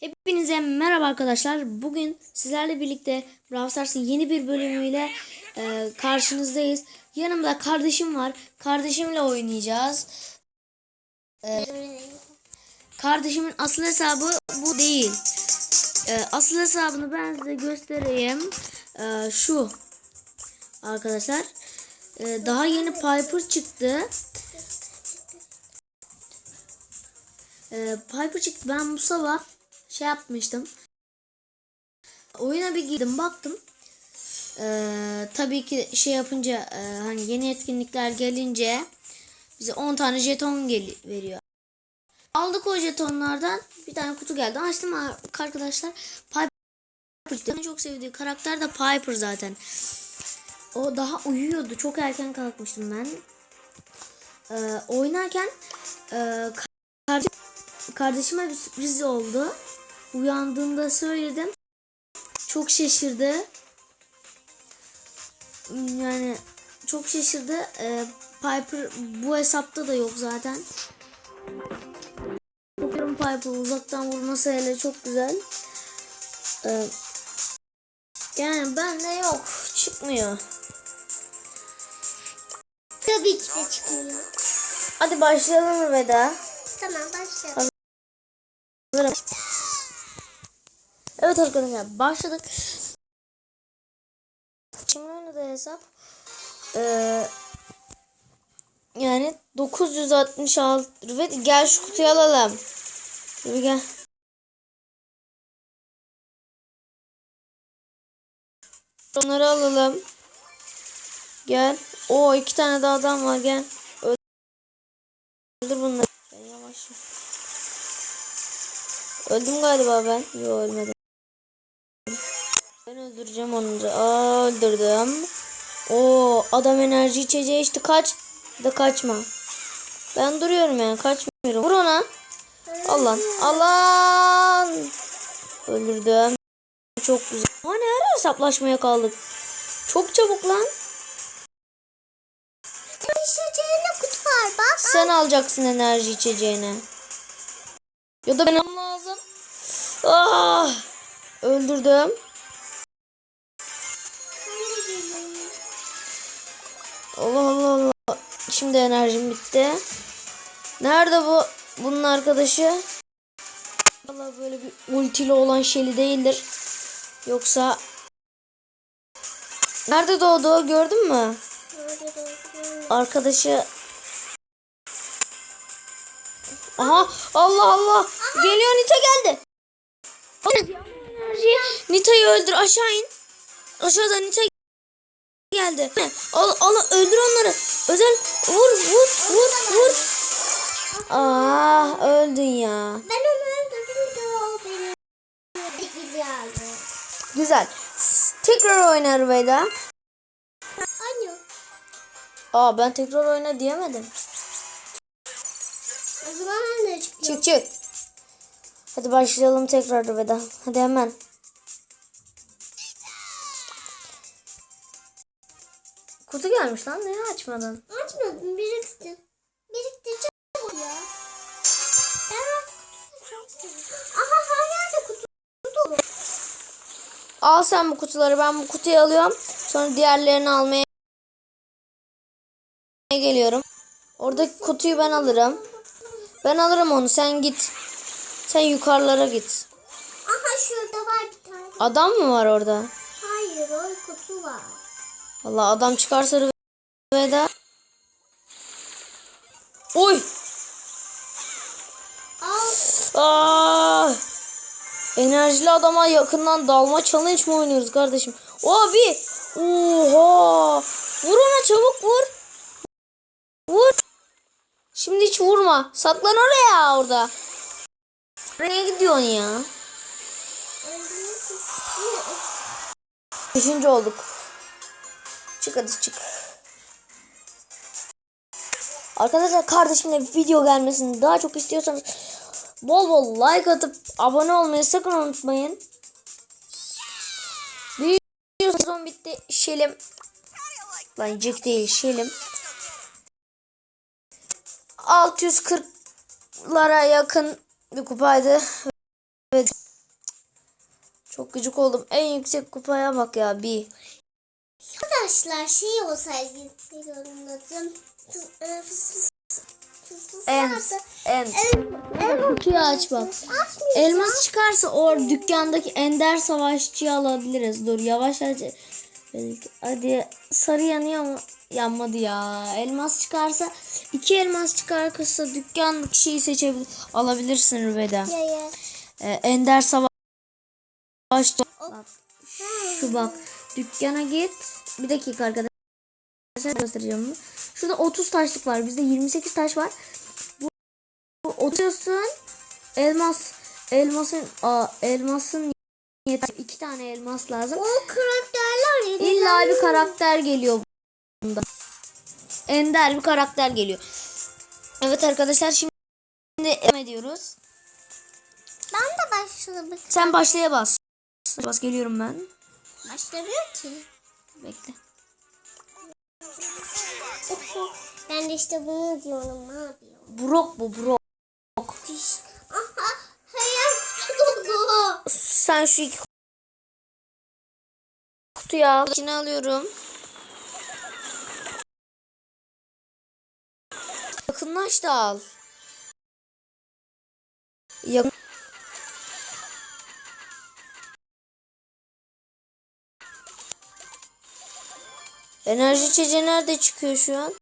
Hepinize merhaba arkadaşlar. Bugün sizlerle birlikte Brawl Stars'ın yeni bir bölümüyle e, karşınızdayız. Yanımda kardeşim var. Kardeşimle oynayacağız. E, kardeşimin asıl hesabı bu değil. E, asıl hesabını ben size göstereyim. E, şu arkadaşlar. E, daha yeni Piper çıktı. E, Piper çıktı. Ben bu sabah şey yapmıştım. Oyuna bir girdim baktım. Ee, tabii ki şey yapınca e, hani yeni etkinlikler gelince bize 10 tane jeton gel veriyor. Aldık o jetonlardan bir tane kutu geldi. Açtım arkadaşlar. Piper en çok sevdiği karakter de Piper zaten. O daha uyuyordu. Çok erken kalkmıştım ben. Ee, oynarken e, kardeşim, kardeşime bir sürpriz oldu. Uyandığında söyledim. Çok şaşırdı. Yani çok şaşırdı. Ee, Piper bu hesapta da yok zaten. Bakıyorum Piper uzaktan vurması hele çok güzel. Ee, yani bende yok. Çıkmıyor. Tabii ki de çıkmıyor. Hadi başlayalım Veda. Tamam başlayalım. Hazırım. Evet arkadaşlar başladık. Şimdi oynadığı hesap ee, yani 966 ve gel şu kutuyu alalım. Dur gel. Onları alalım. Gel. O iki tane daha adam var gel. Öldür bunları. Yavaş. Öldüm galiba ben. Yok ölmedim. Öldürdüm. O adam enerji içeceği işte kaç. Da kaçma. Ben duruyorum yani kaçmıyorum. Vur ona. Allah. Allah. Öldürdüm. Çok güzel. Hani her hesaplaşmaya kaldık. Çok çabuk lan. İşleyeceğine kutu var bak. Sen alacaksın enerji içeceğini. Ya da benim lazım. Ah! Öldürdüm. Allah Allah Allah. Şimdi enerjim bitti. Nerede bu bunun arkadaşı? Allah böyle bir ultili olan Shelly değildir. Yoksa Nerede doğdu? Gördün mü? Arkadaşı Aha Allah Allah. Geliyor Nita geldi. Nita'yı öldür aşağı in. Aşağıda Nita geldi. Al, al öldür onları. Özel vur vur vur vur. Aa öldün ya. Ben onu öldürdüm de o beni. İkili aldı. Güzel. Tekrar oynar Veda. Anne. Aa ben tekrar oyna diyemedim. O zaman de çıkıyorum. Çık çık. Hadi başlayalım tekrar Veda. Hadi hemen. Kutu gelmiş lan. Niye açmadın? Açmadım birikti. Birikti çabuk ya. Seviyorum. Aha her yerde kutu dolu. Al sen bu kutuları. Ben bu kutuyu alıyorum. Sonra diğerlerini almaya geliyorum. Oradaki kutuyu ben alırım. Ben alırım onu. Sen git. Sen yukarılara git. Aha şurada var bir tane. Adam mı var orada? Allah adam çıkarsa veda. Oy! Aa! Enerjili adama yakından dalma challenge mı oynuyoruz kardeşim? Abi! Oha! Vur ona çabuk vur. Vur. Şimdi hiç vurma. Saklan oraya orada. Nereye gidiyorsun ya? Üçüncü olduk. Çık hadi çık. Arkadaşlar kardeşimle video gelmesini daha çok istiyorsanız bol bol like atıp abone olmayı sakın unutmayın. Bir sezon bitti. Şelim. Lan cik değil şelim. 640'lara yakın bir kupaydı. Ve Çok gıcık oldum. En yüksek kupaya bak ya bir. Arkadaşlar şey olsaydı yorumladım. Fıs e, fıs fıs fıs en. En Kutuyu aç bak. Açmayacağım. Elmas çıkarsa o dükkandaki ender savaşçıyı alabiliriz. Dur yavaş aç. Hadi sarı yanıyor mu? Yanmadı ya. Elmas çıkarsa iki elmas çıkarsa dükkandaki şeyi seçebilir. Alabilirsin Rüveda. Ya ya. Ee, ender savaşçı. Bak, şu bak. Dükkana git. Bir dakika arkadaşlar göstereceğim bunu. Şurada 30 taşlık var. Bizde 28 taş var. Bu, bu oturuyorsun. Elmas elmasın aa, elmasın yeter. iki tane elmas lazım. O karakterler ya. İlla bir karakter geliyor bunda. Ender bir karakter geliyor. Evet arkadaşlar şimdi devam ediyoruz. Ben de başladım. Sen başlaya bas. Bas geliyorum ben. Başlamıyor ki. Bekle. Ben de işte bunu diyorum abi. Brok bu brok. Aha hayal kutu dolu. Sen şu iki kutuyu al. İçine alıyorum. Yakınlaş da al. Yakın. Enerji içeceği nerede çıkıyor şu an?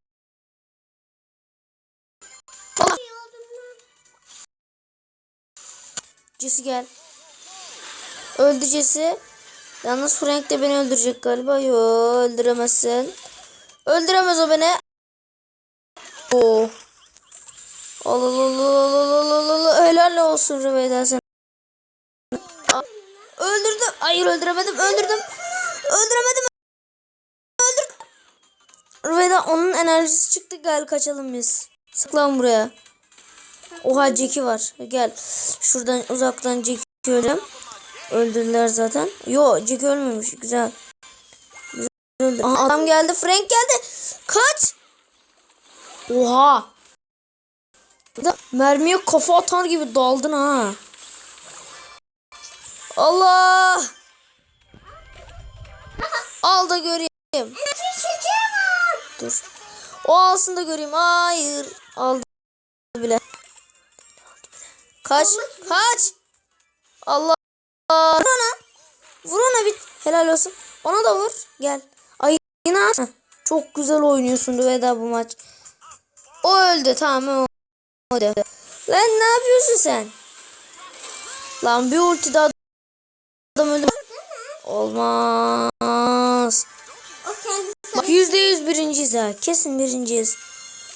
Jesse gel. Öldü Jesse. Yalnız Frank de beni öldürecek galiba. Yo öldüremezsin. Öldüremez o beni. Oo. Allah Allah Allah Allah Allah Allah helal olsun Rüveyda sen. Öldürdüm. Hayır öldüremedim. Öldürdüm. Öldüremedim. Rüveyda onun enerjisi çıktı. Gel kaçalım biz. Sıklan buraya. Oha Jackie var. Gel. Şuradan uzaktan Jackie öldüm. Öldürdüler zaten. Yo Jackie ölmemiş. Güzel. Güzel. Aha, adam geldi. Frank geldi. Kaç. Oha. De mermiye kafa atar gibi daldın ha. Allah. Al da göreyim. Dur. O alsın da göreyim. Hayır. Aldı bile. Kaç. Kaç. Allah. Vur ona. Vur ona bit. Helal olsun. Ona da vur. Gel. Ay yine at. Heh, Çok güzel oynuyorsun Rüveda bu maç. O öldü. Tamam o öldü. Lan ne yapıyorsun sen? Lan bir ulti daha adam öldü. Olmaz. Yüzde yüz birinciyiz ha. Kesin birinciyiz.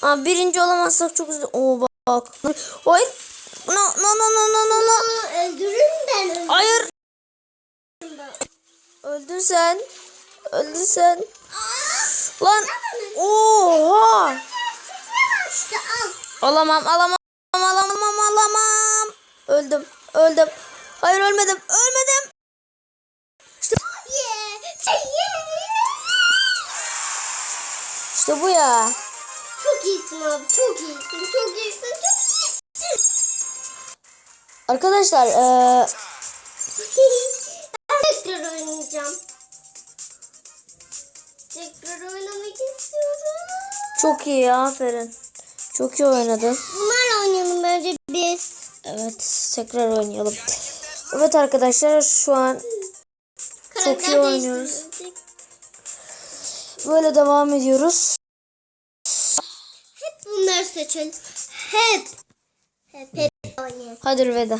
Aa, birinci olamazsak çok üzüldüm. Oo bak. Hayır. No no no no no no no. Öldürürüm ben öldürürüm. Hayır. Öldün sen. Öldün sen. Lan. Oha. Alamam alamam alamam alamam. Öldüm. Öldüm. Hayır ölmedim. Ölmedim. İşte, Yeah. Yeah. İşte bu ya. Çok iyisin abi. Çok iyisin. Çok iyisin. Çok iyisin. Arkadaşlar eee ben tekrar oynayacağım. Tekrar oynamak istiyorum. çok iyi aferin. Çok iyi oynadın. Bunlarla oynayalım bence biz. Evet tekrar oynayalım. Evet arkadaşlar şu an Karakter iyi oynuyoruz. Böyle devam ediyoruz. Hep bunları seçelim. Hep. Hep hep oynayalım. Hadi Rüveda.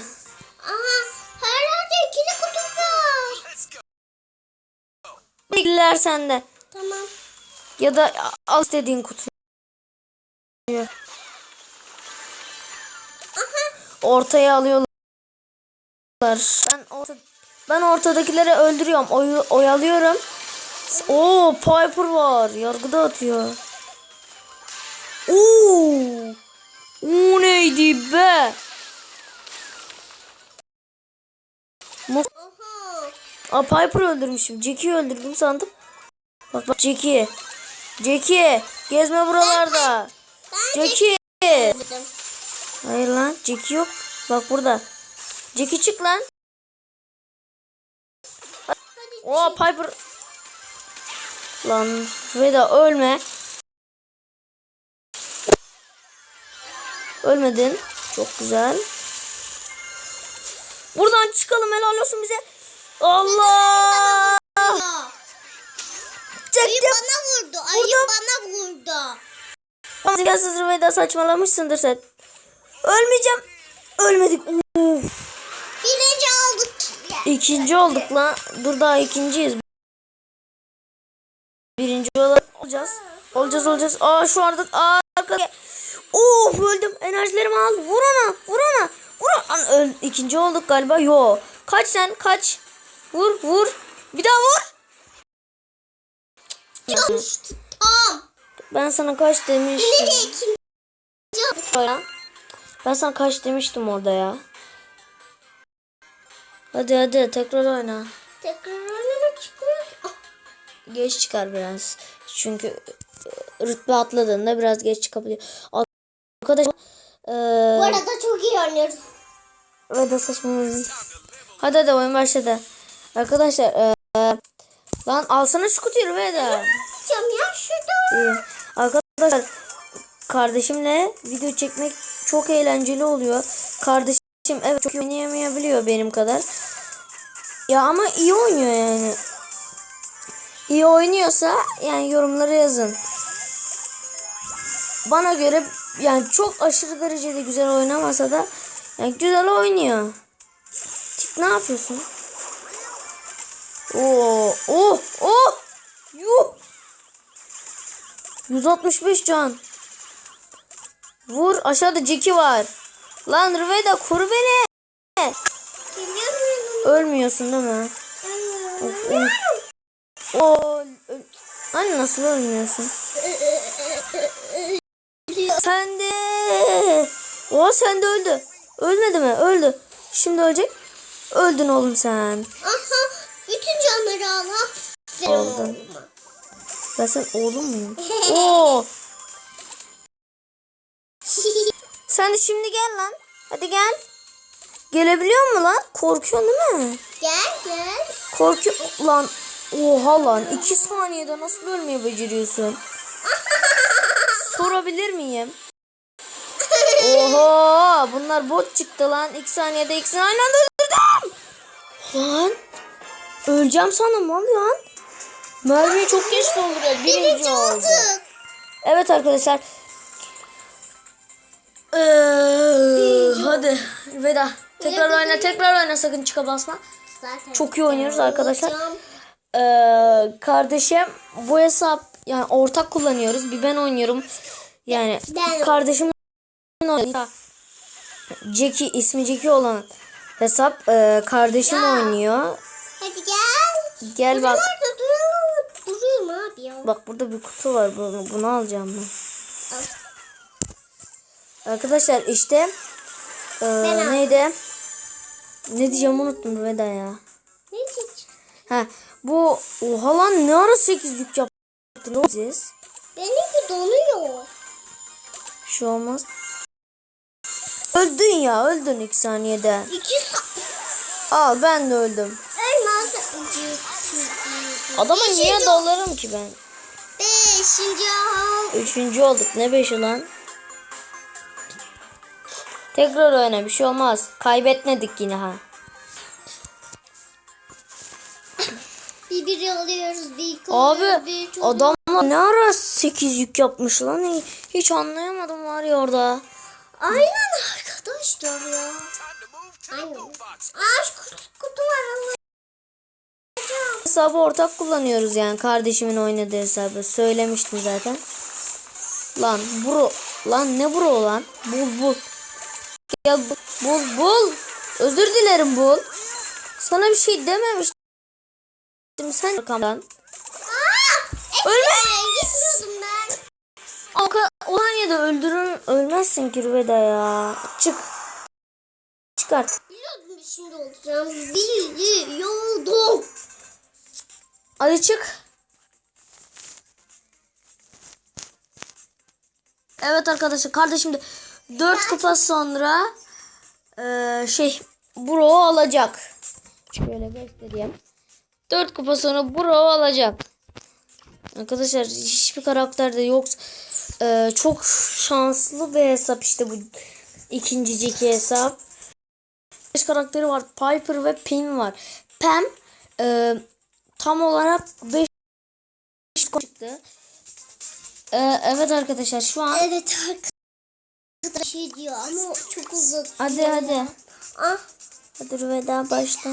Aha her yerde ikili kutu var. Bilgiler sende. Tamam. Ya da al istediğin kutuyu. Ortaya alıyorlar. Ben orta, ben ortadakileri öldürüyorum. Oy, oyalıyorum. Oo Piper var. Yargıda atıyor. Oo. O neydi be? Aha. Aa Piper öldürmüşüm. Jackie'yi öldürdüm sandım. Bak bak Jackie. Jackie gezme buralarda. Ben Jackie. Hayır lan Jackie yok. Bak burada. Jackie çık lan. Oo Piper. Lan Veda ölme. Ölmedin. Çok güzel. Buradan çıkalım helal olsun bize. Allah! Ya. Ayı Çektim. bana vurdu. Ayı bana vurdu. Zekansız Veda saçmalamışsındır sen. Ölmeyeceğim. Ölmedik. Uf. Birinci aldık. İkinci olduk lan. Dur daha ikinciyiz. Olacağız. Olacağız olacağız. Aa şu anda aa, arkada. Of öldüm. Enerjilerimi al. Vur ona. Vur ona. Vur ona. Öl. İkinci olduk galiba. Yo. Kaç sen kaç. Vur vur. Bir daha vur. Ben sana kaç demiştim. Ben sana kaç demiştim orada ya. Hadi hadi tekrar oyna. Geç çıkar biraz. Çünkü e, rütbe atladığında biraz geç çıkabiliyor. Arkadaşlar Bu eee arada çok iyi oynuyoruz. ve de saçmalama. Hadi hadi oyun başladı. Arkadaşlar eee lan alsana şu kutuyu ve de. Cam ya şurada. İyi. Arkadaşlar kardeşimle video çekmek çok eğlenceli oluyor. Kardeşim evet çok oynayamayabiliyor benim kadar. Ya ama iyi oynuyor yani. İyi oynuyorsa yani yorumlara yazın. Bana göre yani çok aşırı derecede güzel oynamasa da yani güzel oynuyor. Tik ne yapıyorsun? Oo, oh, oh, yuh. 165 can. Vur aşağıda Jackie var. Lan Rüveyda koru beni. Ölmüyorsun değil mi? Of, of. Öl- Anne nasıl ölmüyorsun? Sen de. O sen de öldü. Ölmedi mi? Öldü. Şimdi ölecek. Öldün oğlum sen. Aha. Bütün canları al. Aferin Aldın. oğluma. Ben sen oğlum muyum? Oo. Sen de şimdi gel lan. Hadi gel. Gelebiliyor mu lan? Korkuyorsun değil mi? gel gel. Korkuyor lan. Oha lan. iki saniyede nasıl ölmeyi beceriyorsun? Sorabilir miyim? Oha bunlar bot çıktı lan. İki saniyede ikisini aynı anda öldürdüm. Lan. Öleceğim sandım lan lan. Mermiyi çok geç dolduruyor. Birinci Birinci oldu. olduk. Evet arkadaşlar. Ee, hadi veda. Tekrar oyna tekrar oyna sakın çıka basma. Zaten Çok iyi oynuyoruz arkadaşlar. Ee, kardeşim bu hesap yani ortak kullanıyoruz. Bir ben oynuyorum. Yani Ben- kardeşim. Jackie ismi Jackie olan hesap e, kardeşim Ya. oynuyor. Hadi gel. Gel bak. Abi ya. Bak burada bir kutu var. Bunu, bunu alacağım ben. Al. Arkadaşlar işte e, neydi? Ne diyeceğim unuttum Veda ya. Ne diyeceğim? Ha bu oha lan ne ara 8 yük yaptın oğlum siz? Benimki donuyor. Bir şey olmaz. Öldün ya öldün 2 saniyede. İki sa- Al ben de öldüm. Elmas. Adama niye Beşinci- dalarım ki ben? Beşinci al. Üçüncü olduk ne beşi lan? Tekrar oyna bir şey olmaz. Kaybetmedik yine ha. Bir biri alıyoruz. Bir iki Abi alıyoruz, bir üç alıyoruz. adamlar ne ara 8 yük yapmış lan? Hiç anlayamadım var ya orada. Aynen arkadaşlar ya. Aynen. Aa şu kutu, kutu var ama. Hesabı ortak kullanıyoruz yani kardeşimin oynadığı hesabı. Söylemiştim zaten. Lan bro. Lan ne bro lan? Bul bul. Gel bul bul. bul. Özür dilerim bul. Sana bir şey dememiştim. Sen arkamdan. Ölme. Gitmiyordum ben. O, ka- o saniyede öldürür, ölmezsin ki Rüveda ya. Çık. Çıkart. Biliyordum şimdi olacağım. Biliyordum. Hadi çık. Evet arkadaşlar kardeşim de 4 kupa sonra eee, şey bro alacak. Şöyle göstereyim. 4 kupa sonra Bro alacak. Arkadaşlar hiçbir karakterde yok. Ee, çok şanslı bir hesap işte bu ikinciciki hesap. 5 karakteri var. Piper ve Pin var. Pam e, tam olarak 5 çıktı. Ee, evet arkadaşlar şu an Evet arkadaşlar şey diyor ama çok uzun. hadi hadi. Ah Hadi Rüveda başla.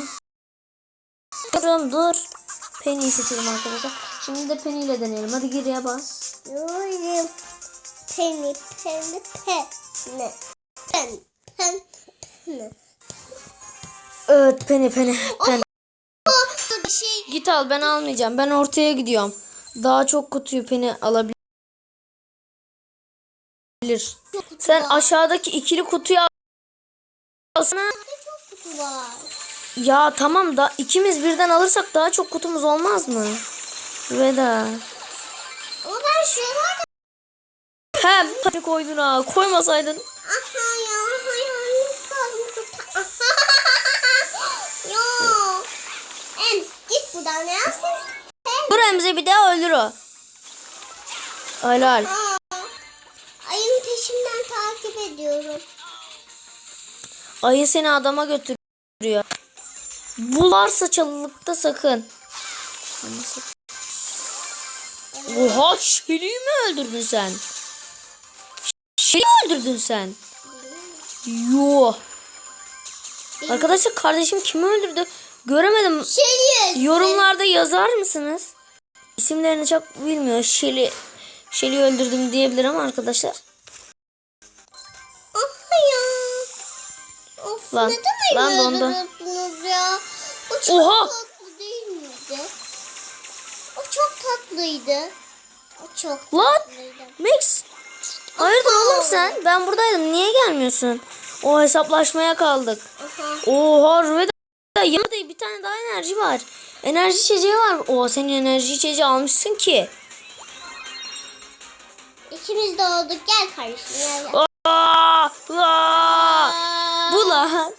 Durun dur. Penny'yi seçelim arkadaşlar. Şimdi de Penny ile deneyelim. Hadi geriye bas. Yorum. Penny, penny, penny. Pen, pen, pen. Evet Penny Penny. Penny. Bir şey Git al ben almayacağım. Ben ortaya gidiyorum. Daha çok kutuyu Penny alabilir. Sen aşağıdaki ikili kutuyu alsana. çok kutu var. Ya tamam da ikimiz birden alırsak daha çok kutumuz olmaz mı? Veda. Ama ben şuralarda... Hem Penny koydun ha. Koymasaydın. Aha ya, buradan ya. Sen. Dur Emze bir daha öldür o. Helal. Ayın peşinden takip ediyorum. Ayı seni adama götürüyor. Bularsa çalılıkta sakın. Oha Şeli'yi mi öldürdün sen? Şeli'yi öldürdün sen. Yo. Arkadaşlar kardeşim kimi öldürdü? Göremedim. Şeliz. Yorumlarda yazar mısınız? İsimlerini çok bilmiyor. Şeli Şeli'yi öldürdüm diyebilir ama arkadaşlar. Aha ya. Of Lan, neden lan dondu. Çok Oha! tatlı değil miydi? O çok tatlıydı. O çok Lan! tatlıydı. Max. Hayırdır oğlum sen? Ben buradaydım. Niye gelmiyorsun? O hesaplaşmaya kaldık. Aha. Oha Rüveda. Ya bir tane daha enerji var. Enerji içeceği var. Oha senin enerji içeceği almışsın ki. İkimiz de olduk. Gel kardeşim gel. gel. Aa, aa. Aa, Bu lan.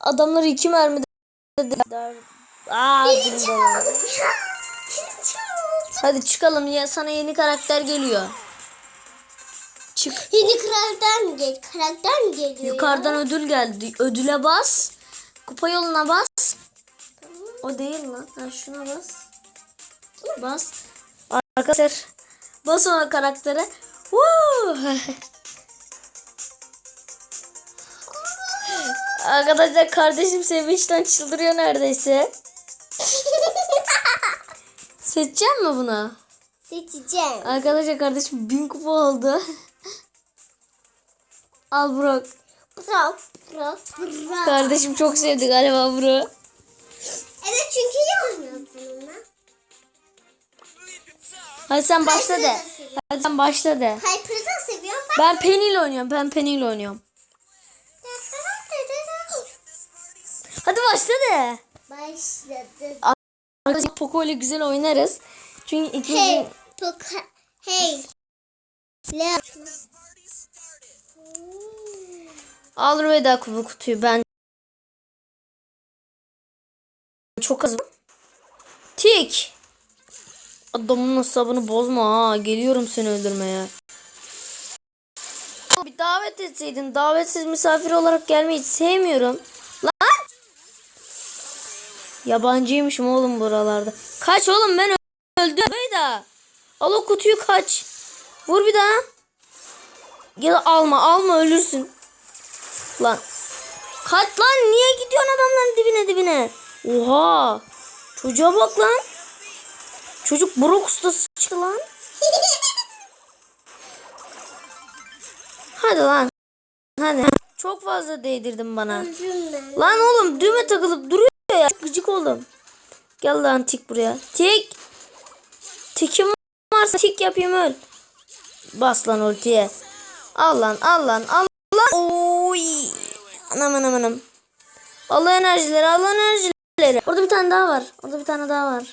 Adamları iki mermide Hadi çıkalım ya sana yeni karakter geliyor. Çık. Yeni karakter mi geliyor? Karakter mi geliyor? Yukarıdan ödül geldi. Ödüle bas. Kupa yoluna bas. O değil lan. Ha, şuna bas. Bas. Arkadaşlar. Bas ona karaktere. Woo! Arkadaşlar kardeşim sevinçten çıldırıyor neredeyse. Seçeceğim mi buna? Seçeceğim. Arkadaşlar kardeşim bin kupa oldu. Al Burak. Bırak. Bırak. Bırak. Kardeşim çok sevdi galiba Burak. Evet çünkü iyi oynuyorsun onunla. Hadi sen başla de. Hadi sen başla de. Piper'ı da seviyorum. Ben... Ben Penny ile oynuyorum. Ben Penny ile oynuyorum. Hadi başla de. Başladı. Arkadaşlar Poco ile güzel oynarız. Çünkü ikimizin... Hey. Poka. Hey. Le. Al Rüveda kubu kutuyu. Ben çok az. Tik. Adamın hesabını bozma ha. Geliyorum seni öldürmeye. Bir davet etseydin. Davetsiz misafir olarak gelmeyi sevmiyorum. Yabancıymışım oğlum buralarda. Kaç oğlum ben öldüm. Rüveda. Al o kutuyu kaç. Vur bir daha. Gel alma alma ölürsün. Lan. Kaç lan niye gidiyorsun adamların dibine dibine? Oha. Çocuğa bak lan. Çocuk Brock ustası çıktı lan. Hadi lan. Hadi. Çok fazla değdirdin bana. Lan oğlum düğme takılıp duruyor ya. Çok Gıcık oldum. Gel lan tik buraya. Tik. Tikim varsa tik yapayım öl. Bas lan ultiye. Al lan al lan al lan. Oy. Anam anam anam. Al enerjileri al enerjileri. Orada bir tane daha var. Orada bir tane daha var.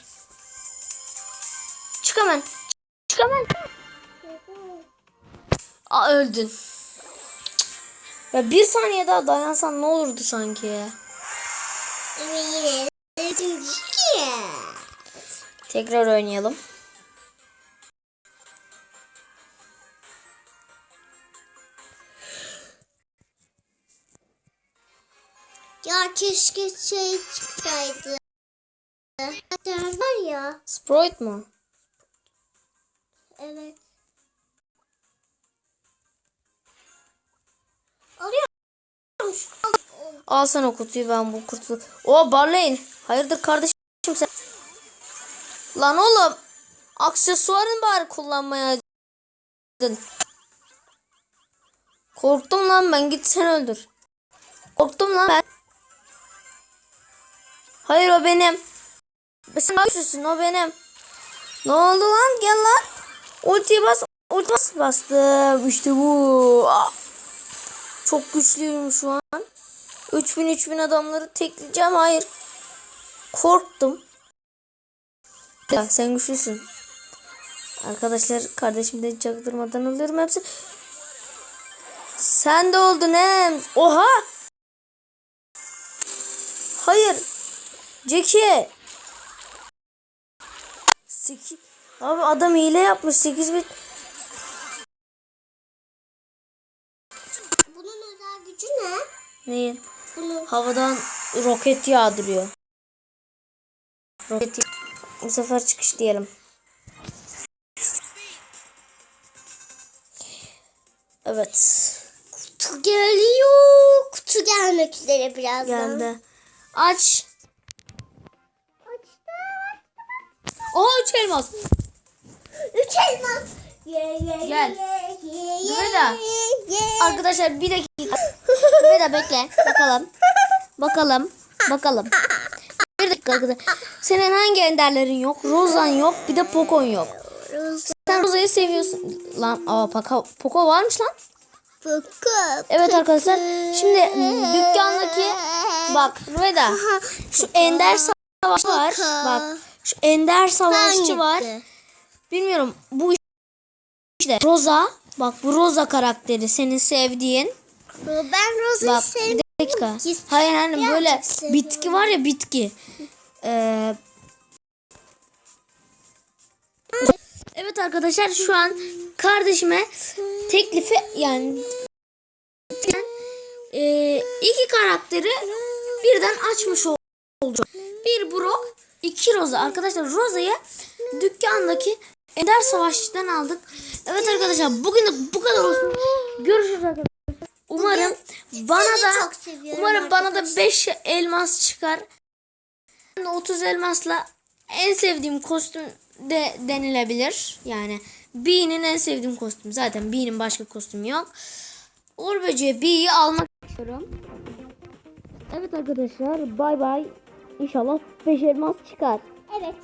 Çık hemen. Çık hemen. Aa öldün. Ya bir saniye daha dayansan ne olurdu sanki ya. Ama yine de öldüm ki. Tekrar oynayalım. Ya keşke şey çıksaydı. Var ya. Sprite mu? Evet. Al sen o kutuyu ben bu kutu. O Barley'in. Hayırdır kardeşim sen? Lan oğlum. Aksesuarın bari kullanmayaydın. Korktum lan ben git sen öldür. Korktum lan ben. Hayır o benim. Sen güçlüsün o benim. Ne oldu lan gel lan. Ultiyi bas. Ulti bas. Bastım işte bu. Ah. Çok güçlüyüm şu an. 3000 3000 adamları tekleyeceğim. Hayır. Korktum. Ya sen güçlüsün. Arkadaşlar kardeşimden çaktırmadan alıyorum hepsi. Sen de oldun hem. Oha. Hayır. Jackie. 8 Abi adam hile yapmış 8 bit. Bunun özel gücü ne? Neyin? Havadan roket yağdırıyor. Roket Bu sefer çıkış diyelim. Evet. kutu geliyor. Kutu gelmek üzere birazdan. Geldi. Aç. Oha üç elmas. Üç elmas. Ye, ye, Gel. ye. Arkadaşlar bir dakika. De bekle. Bakalım. Bakalım. Bakalım. Bir dakika arkadaşlar. Senin hangi enderlerin yok? Rozan yok. Bir de Pokon yok. Sen Roza'yı seviyorsun. Lan aa Poco, Poco varmış lan. Bakın. Evet arkadaşlar. Şimdi dükkandaki bak Rüveda. Şu Ender Savaşçı var. Bak şu Ender Savaşçı var. Bilmiyorum bu işte Roza. Bak bu Roza karakteri senin sevdiğin. Ben Rose'yu Bak bir dakika. Hayır hani birazcık böyle seviyorum. bitki var ya bitki. Ee, evet arkadaşlar şu an kardeşime teklifi yani ee, iki karakteri birden açmış ol- olacak. Bir Brock, iki Rosa. Arkadaşlar Rosa'yı dükkandaki Ender Savaşçı'dan aldık. Evet arkadaşlar bugün de bu kadar olsun. Görüşürüz arkadaşlar. Umarım bana Sizi da umarım bana da arkadaşlar. 5 elmas çıkar. Ben de 30 elmasla en sevdiğim kostüm de denilebilir. Yani Bee'nin en sevdiğim kostüm. Zaten Bee'nin başka kostümü yok. Uğur Böceği Bee'yi almak istiyorum. Evet arkadaşlar bay bay. İnşallah 5 elmas çıkar. Evet.